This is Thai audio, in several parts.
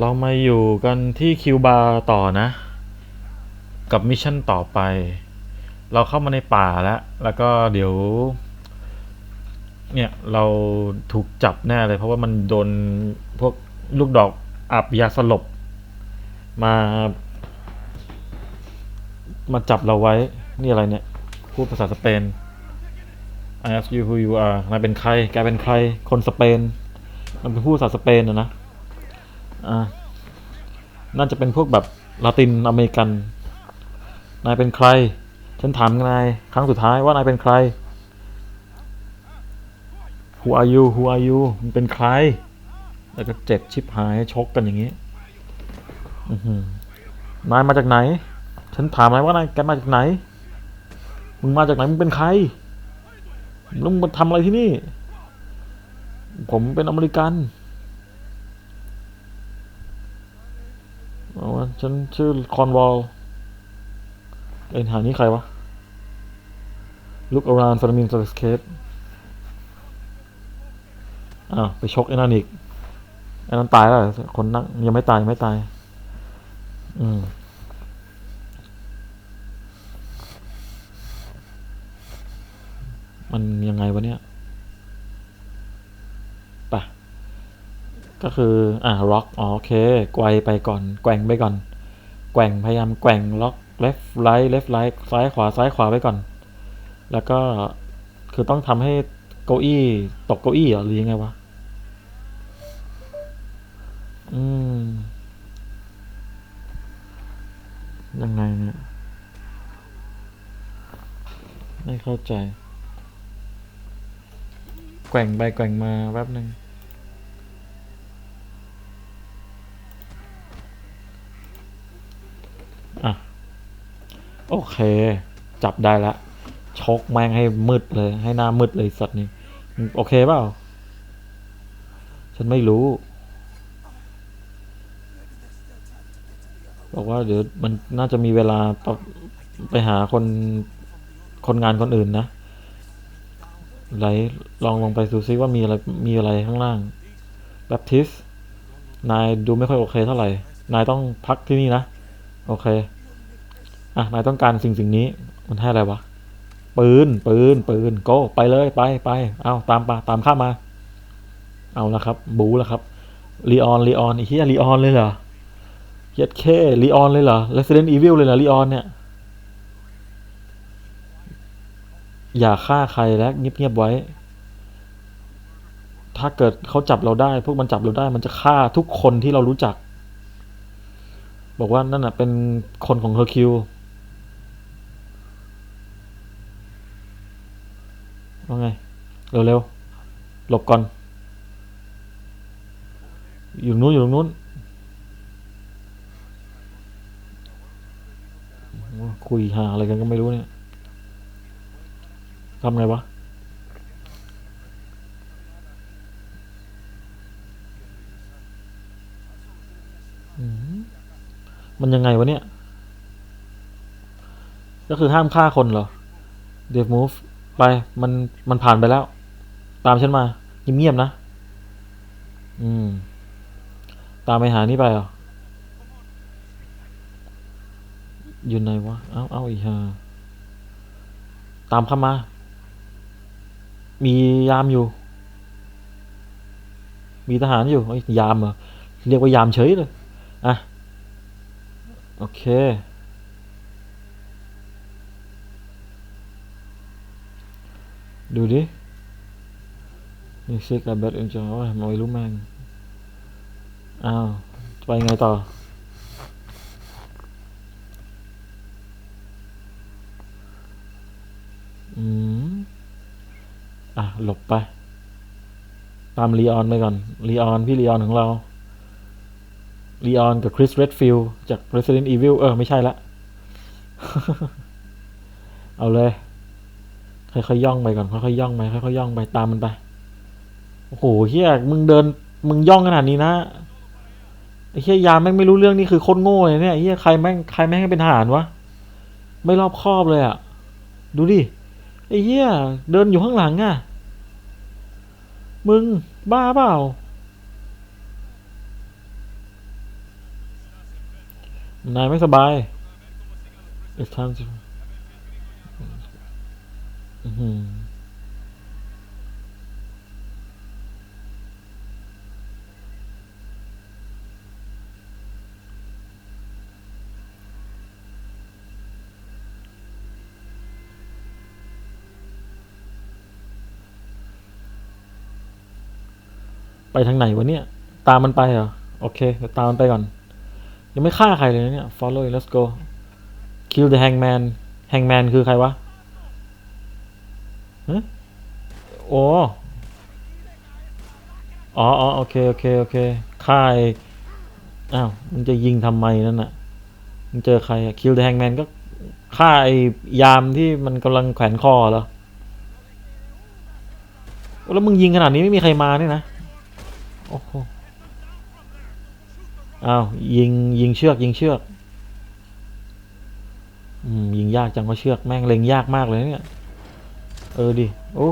เรามาอยู่กันที่คิวบาร์ต่อนะ กับมิชชั่นต่อไป เราเข้ามาในป่าแล้ว แล้วก็เดี๋ยว เนี่ย เราถูกจับแน่เลย เพราะว่ามันโดนพวกลูกดอกอับยาสลบ มา มาจับเราไว้ นี่อะไรเนี่ย พูดภาษาสเปน I ask you who you are นายเป็นใคร แกเป็นใคร คนสเปน มันเป็นผู้ภาษาสเปนอะนะ อ่าน่าจะเป็นพวกแบบลาตินอเมริกัน นายเป็นใคร ฉันถามนายครั้งสุดท้ายว่านายเป็นใคร Who are you Who are you มันเป็นใคร แล้วก็เจ็บชิบหายชกกันอย่างนี้นายมาจากไหน ฉันถามนายว่านายแกมาจากไหน มึงมาจากไหน มึงเป็นใครมึงมาทำอะไรที่นี่ ผมเป็นอเมริกัน เอาวะฉันชื่อคอนวอลไอ้หานี่ใครวะ Look around for the means of escape อ้าวไปชกไอ้นั่นอีก ไอ้นั่นตายแล้ว คนนั่งยังไม่ตายยังไม่ตาย อืมมันยังไงวะเนี่ย ก็คืออ่าล็อกอ๋อโอเคไกวไปก่อนแกว่งไปก่อน แกว่งพยายามแกว่งล็อก left right left right ซ้ายขวาซ้ายขวาไปก่อน แล้วก็คือต้องทำให้เก้าอี้ตกเก้าอี้หรอหรือยังไงวะอืมยังไงเนี่ยไม่เข้าใจ แกว่งไปแกว่งมาแป๊บหนึ่ง โอเค จับได้ละชกแม่งให้มืดเลย ให้หน้ามืดเลยสัตว์นี้มึงโอเคเปล่า ฉันไม่รู้ บอกว่าเดี๋ยวมันน่าจะมีเวลาไปหาคนคนงานคนอื่นนะไหลลองลงไปดูซิว่ามีอะไรมีอะไรข้างล่างแบปทิส นายดูไม่ค่อยโอเคเท่าไหร่ นายต้องพักที่นี่นะ โอเค อะนายต้องการสิ่งสิ่งนี้ มันให้อะไรวะ ปืน ปืน ปืน โกไปเลย ไปไป เอาตามปาตามข้ามา เอาละครับ บูแล้วครับลีออนลีออนอ้เหี้ยลีออนเลยเหรอเย็ดเคลีออนเลยเหรอ Resident Evil เลยเหรอลีออนเนี่ย อย่าฆ่าใครและเงียบๆไว้ ถ้าเกิดเขาจับเราได้ พวกมันจับเราได้ มันจะฆ่าทุกคนที่เรารู้จัก บอกว่านั่นน่ะเป็นคนของเฮอร์คิว ว่าไง เร็วๆ หลบก่อน อยู่นู้นอยู่ตรงนู้น คุยหาอะไรกันก็ไม่รู้เนี่ยทำไงวะมมันยังไงวะเนี่ย ก็คือห้ามฆ่าคนเหรอเดฟมูฟ ไปมันมันผ่านไปแล้ว ตามฉันมาเงียบๆนะ อืม ตามไปหานี่ไปเหรออยู่ไหนวะ เอาเอาอีกฮะตามเข้ามา มียามอยู่ มีทหารอยู่เอ้ยยามเหรอ เรียกว่ายามเฉยเลย อะ โอเค ดูดิ นี่ซิกอะเบตเอ็นจังว่าไม่รู้แม่งอ้าว ไปไงต่อ อืม อะ หลบไป ตามลีออนไปก่อน ลีออน พี่ลีออนของเรา ลีออนกับคริสเรดฟิลจาก Resident Evil เออ ไม่ใช่ละ เอาเลย ค่อยๆย่องไปก่อนค่อยๆย่องไปค่อยๆย่องไปตามมันไปโอ้โหเฮียมึงเดินมึงย่องขนาดนี้นะไอ้เฮียยามแม่งไม่รู้เรื่องนี่คือโคตรโง่เลยเนี่ยเฮียใครแม่งใครแม่งให้เป็นทหารวะไม่รอบคอบเลยอะดูดิไอ้เหี้ยเดินอยู่ข้างหลังอะ่ะ มึงบ้าเปล่านายไม่สบาย It's time to อื้อหือ ไปทางไหนวะเนี่ย ตามมันไปเหรอ โอเคเดี๋ยวตามมันไปก่อน ยังไม่ฆ่าใครเลยนะเนี่ย follow let's go kill the hangman hangman คือใครวะ โอ้อ๋ออ๋อโอเค โอเค โอเคฆ่าไอ้อ้าว มันจะยิงทำไมนั่นน่ะ มันเจอใครอะ kill the hangman ก็ฆ่าไอ้ยามที่มันกำลังแขวนคอเหรอ แล้วมึงยิงขนาดนี้ไม่มีใครมาเนี่ยนะ โอ้โห อ้าว ยิงยิงเชือกยิงเชือก อืม ยิงยากจังว่าเชือกแม่งเล็งยากมากเลยเนี่ย เออดิ โอ้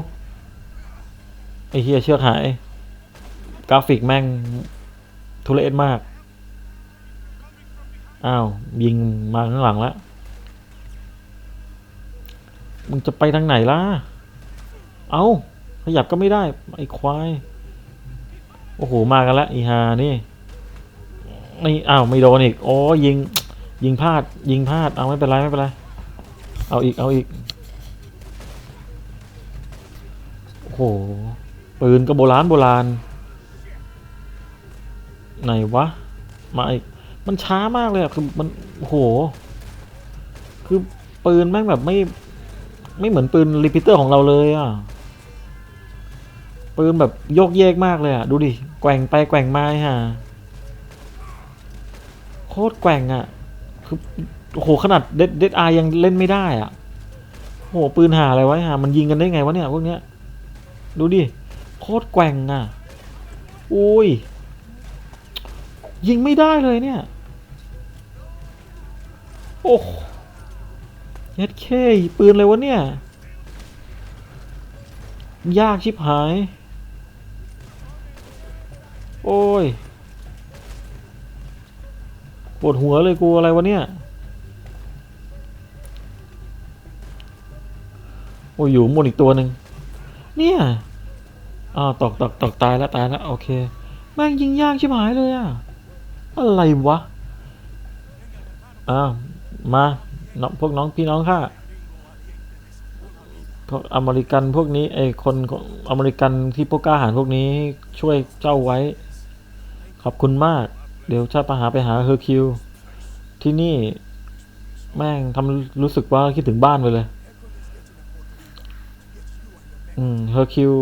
ไอเฮียเชือกหาย กราฟิกแม่ง ทุเรศมาก อ้าว ยิงมาข้างหลังแล้วมึงจะไปทางไหนล่ะ เอาขยับก็ไม่ได้ ไอ้ควาย โอ้โห มากันแล้วอีฮานี่นี่อ้าวไม่โดนอีก โอ้ยิง ยิงพลาด ยิงพลาด เอาไม่เป็นไรไม่เป็นไร เอาอีก เอาอีก ห ปืนก็โบราณโบราณ ไหนวะ มาอีก มันช้ามากเลยอะคือมันโอ้โห คือปืนแม่งแบบไม่ ไม่เหมือนปืนรีพิเตอร์ของเราเลยอะปืนแบบโยกเยกมากเลยอะดูดิ แกว่งไปแกว่งมาไอ้ห่าโคตรแกว่งอะคือโหขนาดเด็ดเด็ดอายังเล่นไม่ได้อะโอ้โหปืนหาอะไรไว้หามันยิงกันได้ไงวะเนี่ยพวกเนี้ย ดูดิ โคตรแกว่งอะอุ้ย ยิงไม่ได้เลยเนี่ย โอ้เย็ดเคปืนเลยวะเนี่ย ยากชิบหาย โอ้ยปวดหัวเลยกูอะไรวะเนี่ย โอ้ยอยู่ข้างบนอีกตัวหนึ่ง เนี่ยอ้าวตอกตอกตอกตายแล้วตายแล้วโอเค แม่งยิงยากชิบหายเลยอะอะไรวะอ้าวมาน้องพวกน้องพี่น้องข้าพวกอเมริกันพวกนี้ไอ้คนอเมริกันที่พวกกล้าหาญพวกนี้ช่วยเจ้าไว้ ขอบคุณมาก เดี๋ยวชาติไปหาไปหาเฮอร์คิว ที่นี่แม่งทำรู้สึกว่าคิดถึงบ้านไปเลย อืมเฮอร์คิว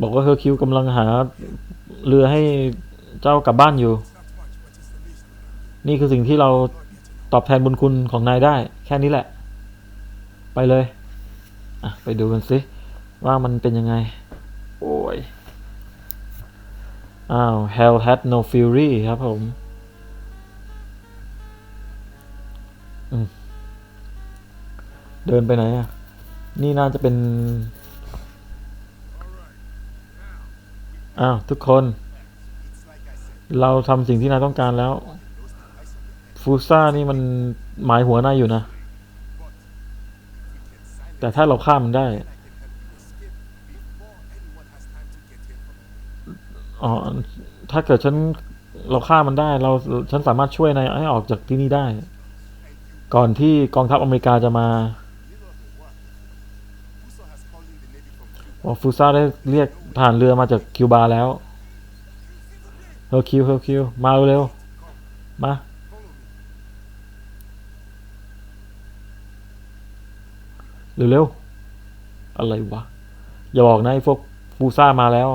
บอกว่าเฮอร์คิวกำลังหาเรือให้เจ้ากลับบ้านอยู่ นี่คือสิ่งที่เราตอบแทนบุญคุณของนายได้ แค่นี้แหละ ไปเลยอะไปดูกันสิว่ามันเป็นยังไง โอ้ย อ้าว Hell had no fury ครับผมอืมเดินไปไหนอะ นี่น่าจะเป็น อ้าว ทุกคน เราทำสิ่งที่นายต้องการแล้ว ฟูซ่านี่มันหมายหัวนายอยู่นะ แต่ถ้าเราฆ่ามันได้ อ๋อ ถ้าเกิดฉันเราฆ่ามันได้ เราฉันสามารถช่วยนายให้ออกจากที่นี่ได้ ก่อนที่กองทัพอเมริกาจะมา ว่าฟูซ่าได้เรียกผ่านเรือมาจากคิวบาแล้วเฮอร์คิวเฮอร์คิวมาเร็วๆมาเร็วๆอะไรวะ อย่าบอกนะไอ้พวกฟูซ่ามาแล้ว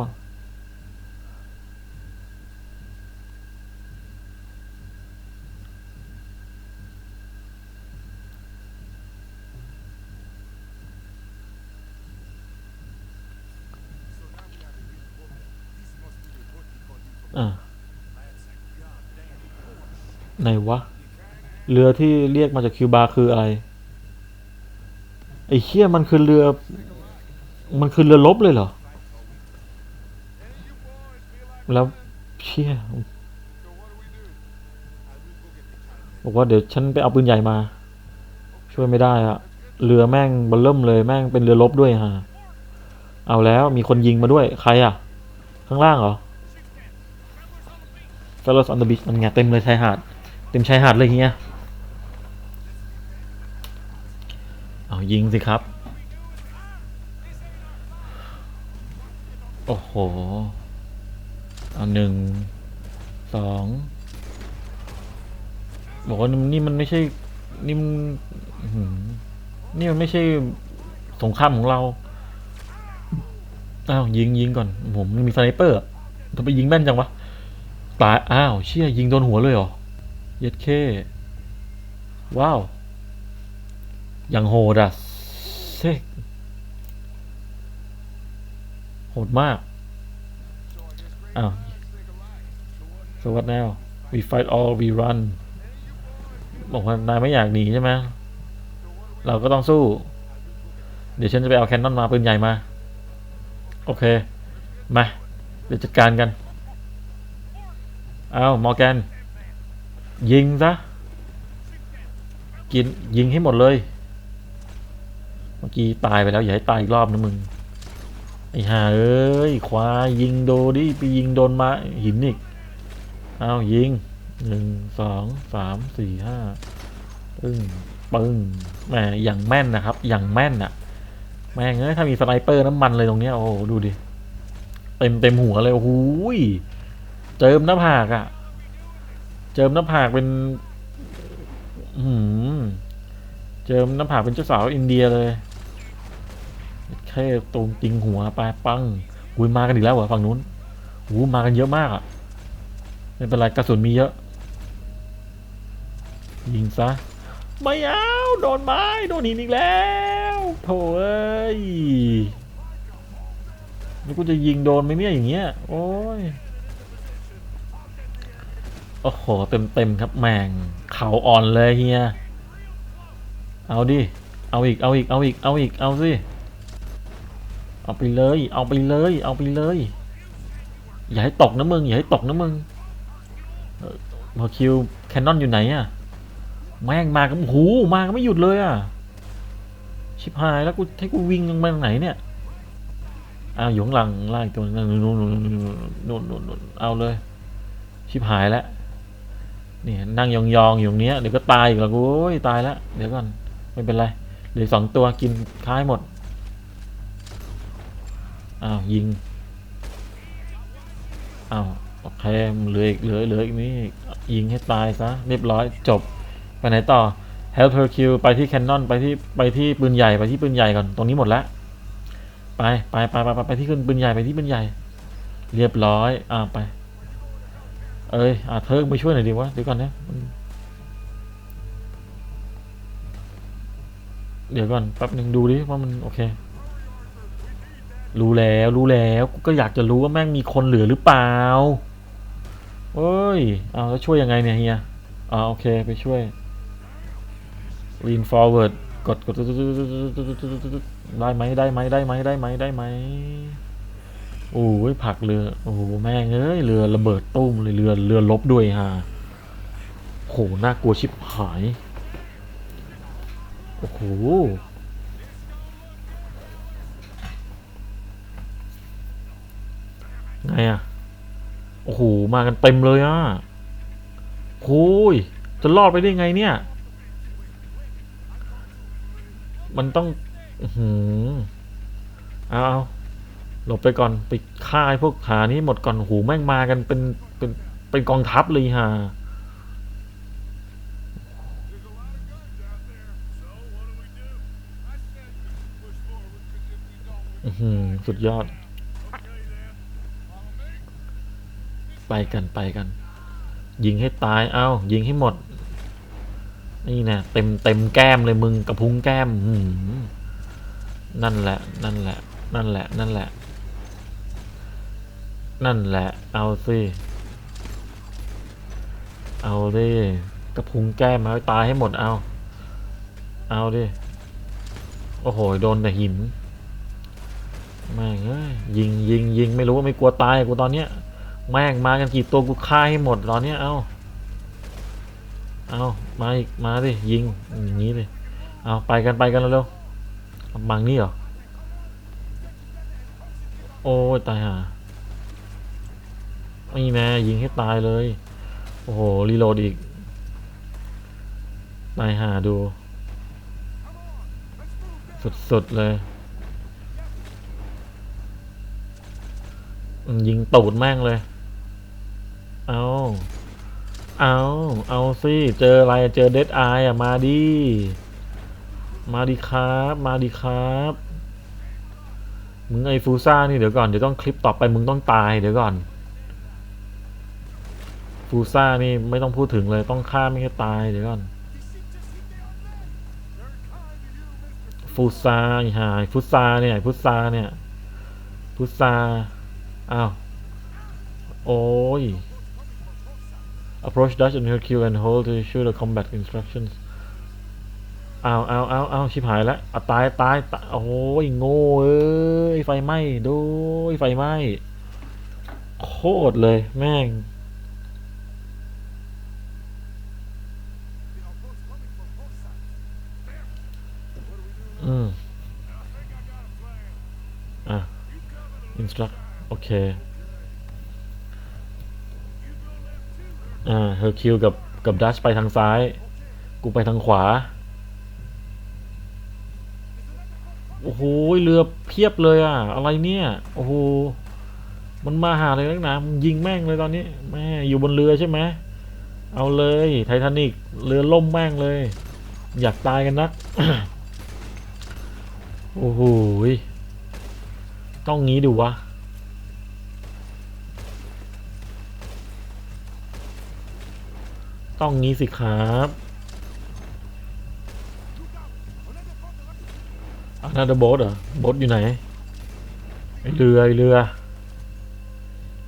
ไหนวะ เรือที่เรียกมาจากคิวบาคืออะไร ไอ้เชี่ยมันคือเรือ มันคือเรือลบเลยเหรอ แล้วเชี่ยบอกว่าเดี๋ยวฉันไปเอาปืนใหญ่มา ช่วยไม่ได้อะเรือแม่งเบลเริ่มเลยแม่งเป็นเรือรบด้วยฮะ เอาแล้วมีคนยิงมาด้วยใครอะ ข้างล่างเหรอ Fellows on the beach มันไงเต็มเลยชายหาด เต็มชายหาดเลยเฮียเอายิงสิครับ โอ้โห เอาหนึ่ง สอง บอกว่านี่มันไม่ใช่ นี่มันนี่มันไม่ใช่สงครามของเรา อ้าวยิงยิงก่อน ผมมันมีสไนเปอร์อะทำไมยิงแม่นจังวะ ตาย อ้าว เชี่ยยิงโดนหัวเลยเหรอ เย็ดเค ว้าว อย่างโหดอะเซ็กโหดมาก อ้าว so what now we fight all we run บอกว่านายไม่อยากหนีใช่ไหมเราก็ต้องสู้ เดี๋ยวฉันจะไปเอาแคนนอนมาปืนใหญ่มา โอเค มา เดี๋ยวจัดการกัน เอามอร์แกน ยิงซะ กินยิงให้หมดเลย เมื่อกี้ตายไปแล้ว อย่าให้ตายอีกรอบนะมึง ไอ้ห่าเอ้ย ควายยิงโดดิไปยิงโดนมาหินอีก เอายิงหนึ่งสองสามสี่ห้าปึ้งปึ้งแหมอย่างแม่นนะครับ อย่างแม่นอะแม่งเอ้ยถ้ามีสไนเปอร์น้ำมันเลยตรงเนี้ยโอ้ดูดิ เต็มเต็มหัวเลยโอ้ย เจิมหน้าผากอะเจิมหน้าผากเป็น อืมเจิมหน้าผากเป็นเจ้าสาวอินเดียเลยแค่ตรงจริงหัวไปปังอุ้ยมากันอีกแล้วเหรอฝั่งนู้นโอ้มากันเยอะมากอะไม่เป็นไรกระสุนมีเยอะ ยิงซะไม่เอาโดนไม้โดนหินอีกแล้วโถ่เอ้ยนี่กูจะยิงโดนไหมเนี่ยอย่างเงี้ย โอ้ย โอ้โห เต็มเต็มครับแม่งเขาอ่อนเลยเฮีย เอาดิ เอาอีก เอาอีก เอาอีก เอาอีก เอาสิ เอาไปเลย เอาไปเลย เอาไปเลย อย่าให้ตกนะมึง อย่าให้ตกนะมึงเอ่อพอคิวแคนนอนอยู่ไหนอะแม่งมากันโอ้โหมากไม่หยุดเลยอะชิบหายแล้วกูให้กูวิ่งลงมาทางไหนเนี่ยอ้าวอยู่ข้างหลังไล่ตัวนึงนู่นนู่นนู่นนู่นนู่นนู่นเอาเลย ชิบหายแล้ว นี่นั่งยองๆอยู่ตรงเนี้ยเดี๋ยวก็ตายอีกแล้วโอ้ยตายแล้วเดี๋ยวก่อนไม่เป็นไรเหลือสองตัวกินค้ายหมดอ้าวยิงอ้าวโอเคเหลืออีกเหลือเหลืออีกนี่ยิงให้ตายซะเรียบร้อยจบไปไหนต่อ Help her kill ไปที่แคนนอนไปที่ไปที่ปืนใหญ่ไปที่ปืนใหญ่ก่อนตรงนี้หมดแล้วไปไปไปไปไปไปที่ขึ้นปืนใหญ่ไปที่ปืนใหญ่ เรียบร้อยอ่าไป เอ้ยอาเทิร์กไปช่วยหน่อยดีวะเดี๋ยวก่อนนะเดี๋ยวก่อนแป๊บหนึ่งดูดิว่ามันโอเค รู้แล้วรู้แล้วกูก็อยากจะรู้ว่าแม่งมีคนเหลือหรือเปล่าเอ้ยเอาแล้วช่วยยังไงเนี่ยเฮียอ่าโอเคไปช่วย lean forward กดกดได้ไหมได้ไหมได้ไหมได้ไหมได้ไหม โอ้ยผักเรือ โอ้โหแม่งเอ้ยเรือระเบิดตุ้มเลยเรือเรือลบด้วยฮะโหน่ากลัวชิบหาย โอ้โหไงอะโอ้โห มากันเต็มเลยอะโอ้ยจะรอดไปได้ไงเนี่ย มันต้อง อือหือเอาเอา หลบไปก่อนไปฆ่าไอ้พวกหานี้หมดก่อนหูแม่งมากันเป็นเป็นเป็นกองทัพเลยฮะอือหือสุดยอด ไปกันไปกัน ยิงให้ตาย เอ้า ยิงให้หมด นี่นะเต็มเต็มแก้มเลยมึงกระพุ้งแก้มนั่นแหละ นั่นแหละ นั่นแหละ นั่นแหละ นั่นแหละ เอาสิ เอาดิกระพุ้งแก้มมาให้ตายให้หมดเอา เอาดิ โอ้โห โดนแต่หินแม่งเอ้ยยิงยิงยิงไม่รู้ว่าไม่กลัวตายกูตอนเนี้ย แม่งมากันกี่ตัวกูฆ่าให้หมดตอนเนี้ย เอาเอามาอีกมาดิยิงอย่างนี้ดิเอาไปกันไปกันเร็วๆมังนี่เหรอ โอ้ตายห่า ไม่แน่ยิงให้ตายเลย โอ้โห รีโหลดอีก ตายหาดู สุดๆเลย ยิงตูดแม่งเลย เอาเอาเอาสิเจออะไร เจอเดดไออะ มาดิ มาดิครับ มาดิครับมึงไอฟูซ่านี่เดี๋ยวก่อนเดี๋ยวต้องคลิปต่อไปมึงต้องตายเดี๋ยวก่อน ฟูซ่านี่ไม่ต้องพูดถึงเลยต้องฆ่าไม่ให้ตายเดี๋ยวก่อนฟูซาหายฟุซาเนี่ยฟุซาเนี่ยฟุซาอ้าวโอ้ย approach Dutch and Hercule and hold to issue the combat instructions อ้าวอ้าวอ้าวอ้าวชิบหายแล้วตายตายตายโอ้ยโง่เอ้ยไฟไหม้ดูไฟไหม้โคตรเลยแม่ง อืมอะ instruct โอเค อ่าเฮอร์คิวกับกับดัชไปทางซ้าย กูไปทางขวา โอ้โหเรือเพียบเลยอะ อะไรเนี่ย โอ้โห มันมาหาเลยนักหนามึงยิงแม่งเลยตอนนี้ แม่อยู่บนเรือใช่ไหม เอาเลย ไททานิกเรือล่มแม่งเลย อยากตายกันนัก โอ้โหต้องงี้ดูวะ ต้องงี้สิครับอันนั้นโบ๊ทเหรอโบ๊ทอยู่ไหนไอเรือไอเรือ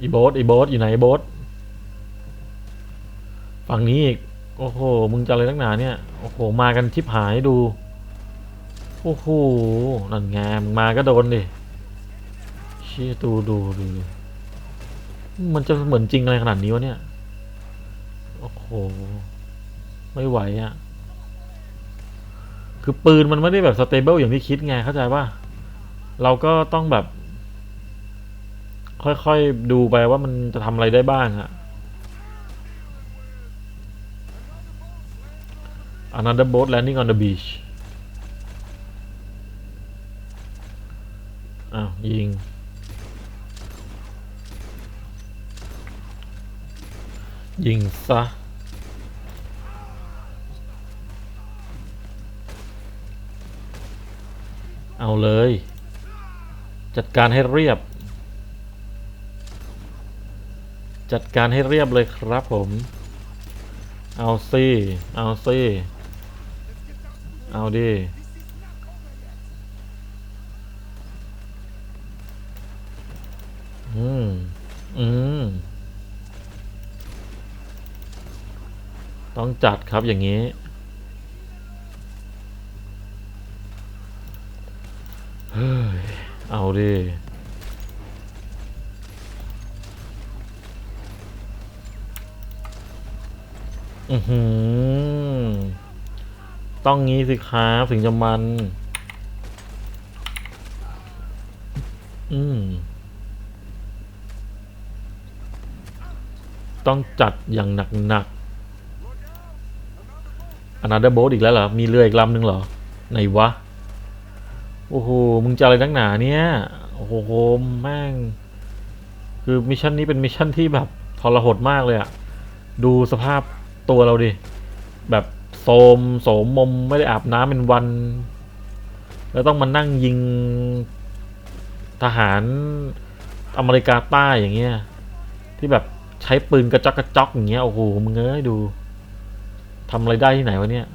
อีโบ๊ทไอโบ๊ทอยู่ไหนโบ๊ทฝั่งนี้อีก โอ้โห มึงจะอะไรนักหนาเนี่ย โอ้โห มากันชิบหายดู โอ้โห นั่นไงมึงมาก็โดนดิเชี่ยดูดูดูดู มันจะเหมือนจริงอะไรขนาดนี้วะเนี่ย โอ้โห ไม่ไหวอะ่ะ คือปืนมันไม่ได้แบบสเตเบิลอย่างที่คิดไง เข้าใจป่ะ เราก็ต้องแบบ ค่อยๆ ดูไปว่ามันจะทำอะไรได้บ้างอะ Another boat landing on the beach อ้าวยิง ยิงซะเอาเลย จัดการให้เรียบ จัดการให้เรียบเลยครับผม เอาสิเอาสิเอาดิ อืม อืม ต้องจัดครับอย่างนี้ เฮ้ย เอาดิอือหือ ต้องงี้สิครับถึงจะมัน อืม ต้องจัดอย่างหนักหนักอนาเดอร์โบสอีกแล้วเหรอ มีเรืออีกลำหนึ่งเหรอ ไหนวะ โอ้โห มึงจะอะไรนักหนาเนี่ย โอ้โห แม่ง คือมิชชั่นนี้เป็นมิชชั่นที่แบบทรหดมากเลยอะดูสภาพตัวเราดิ แบบโสมโสมมมไม่ได้อาบน้ำเป็นวัน แล้วต้องมานั่งยิงทหารอเมริกาใต้อย่างเงี้ยที่แบบ ใช้ปืนกระจอกกระจอกอย่างเงี้ยโอ้โหมึงเอ้ยดูทำอะไรได้ที่ไหนวะเนี่ย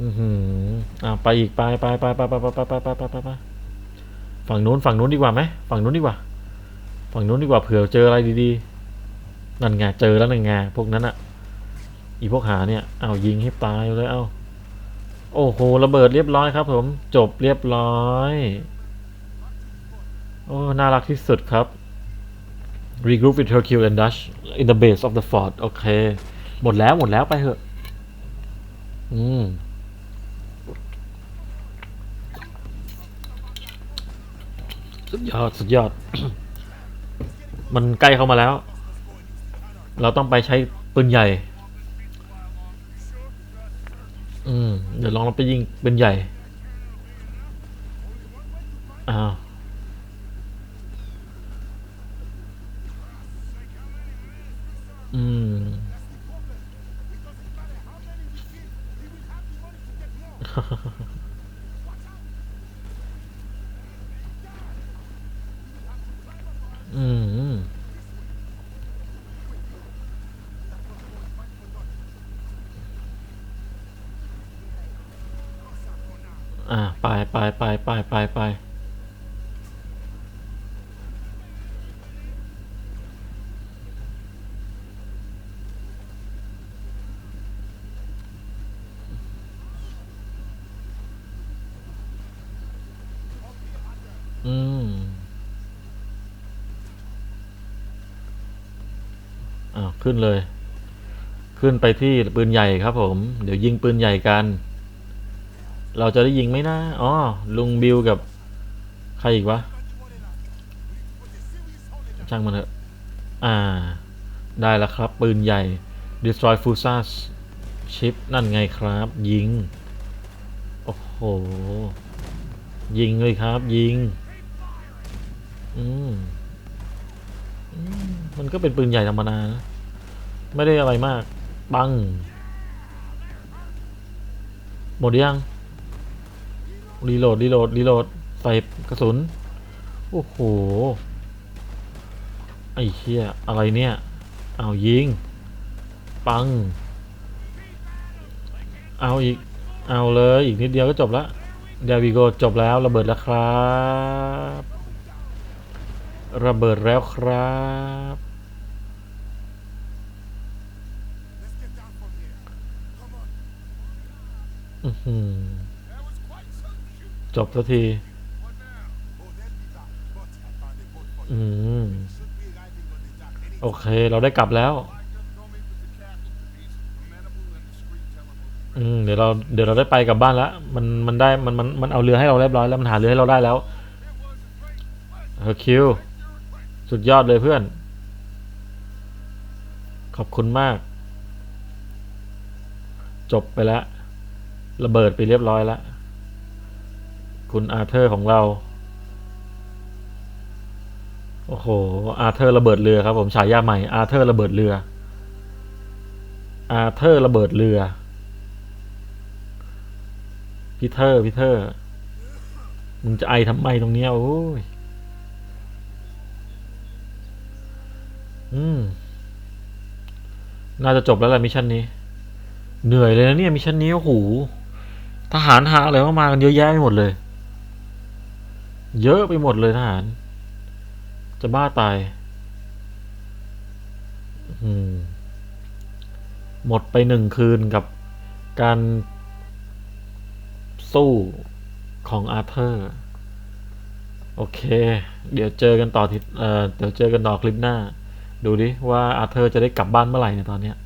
อือหืออ่าไปอีกไปไปไปไปไปไปไปไปไปไปไปฝั่งนู้นฝั่งนู้นดีกว่าไหมฝั่งนู้นดีกว่า ฝั่งนู้นดีกว่าเผื่อเจออะไรดีๆ นั่นไงเจอแล้วนั่นไงพวกนั้นอะอีพวกหาเนี่ยเอายิงให้ตายเลยเอาโอ้โหระเบิดเรียบร้อยครับ ผมจบเรียบร้อย โอ้น่ารักที่สุดครับ regroup with Hercule and Dutch in the base of the fort โอเค หมดแล้วหมดแล้วไปเถอะ อืมสุดยอด สุดยอด มันใกล้เข้ามาแล้ว เราต้องไปใช้ปืนใหญ่ อืม เดี๋ยวลองเราไปยิงปืนใหญ่ อ้าว อืม อืม อ่าไปไปไปไปไปไปอืมอ้าวขึ้นเลย ขึ้นไปที่ปืนใหญ่ครับผม เดี๋ยวยิงปืนใหญ่กัน เราจะได้ยิงไหมนะอ๋อลุงบิวกับ ใครอีกวะ ช่างมันเถอะ อ่า ได้แล้วครับ ปืนใหญ่ destroy fusas chip นั่นไงครับ ยิง โอ้โห ยิงเลยครับ ยิงอืมอืมมันก็เป็นปืนใหญ่ธรรมดานะไม่ได้อะไรมาก ปัง หมดยัง รีโหลดรีโหลดรีโหลดใส่กระสุน โอ้โห ไอ้เชี่ยอะไรเนี่ย เอายิง ปัง เอาอีก เอาเลย อีกนิดเดียวก็จบละเดวิโกจบแล้วระเบิดแล้วครับ ระเบิดแล้วครับ อื้อหือ จบสักที อืม โอเค เราได้กลับแล้ว อืม เดี๋ยวเรา เดี๋ยวเราได้ไปกลับบ้านแล้ว มัน มันได้ มัน มัน มันเอาเรือให้เราเรียบร้อยแล้ว มันหาเรือให้เราได้แล้วเฮอร์คิว สุดยอดเลยเพื่อน ขอบคุณมาก จบไปแล้ว ระเบิดไปเรียบร้อยแล้ว คุณอาเธอร์ของเรา โอ้โห อาเธอร์ระเบิดเรือครับผมฉายาใหม่ อาเธอร์ระเบิดเรือ อาเธอร์ระเบิดเรือพีเทอร์พีเทอร์มึงจะไอทำไมตรงเนี้ยโอ้ย อืม น่าจะจบแล้วแหละมิชชั่นนี้ เหนื่อยเลยนะเนี่ยมิชชั่นนี้โอ้โหทหารหาอะไรมามากันเยอะแยะไปหมดเลย เยอะไปหมดเลยทหาร จะบ้าตาย หมดไปหนึ่งคืนกับการสู้ของอาเธอร์ โอเค เดี๋ยวเจอกันต่อทีเอ่อเดี๋ยวเจอกันต่อคลิปหน้า ดูดิว่าอาเธอร์จะได้กลับบ้านเมื่อไหร่เนี่ยตอนเนี้ย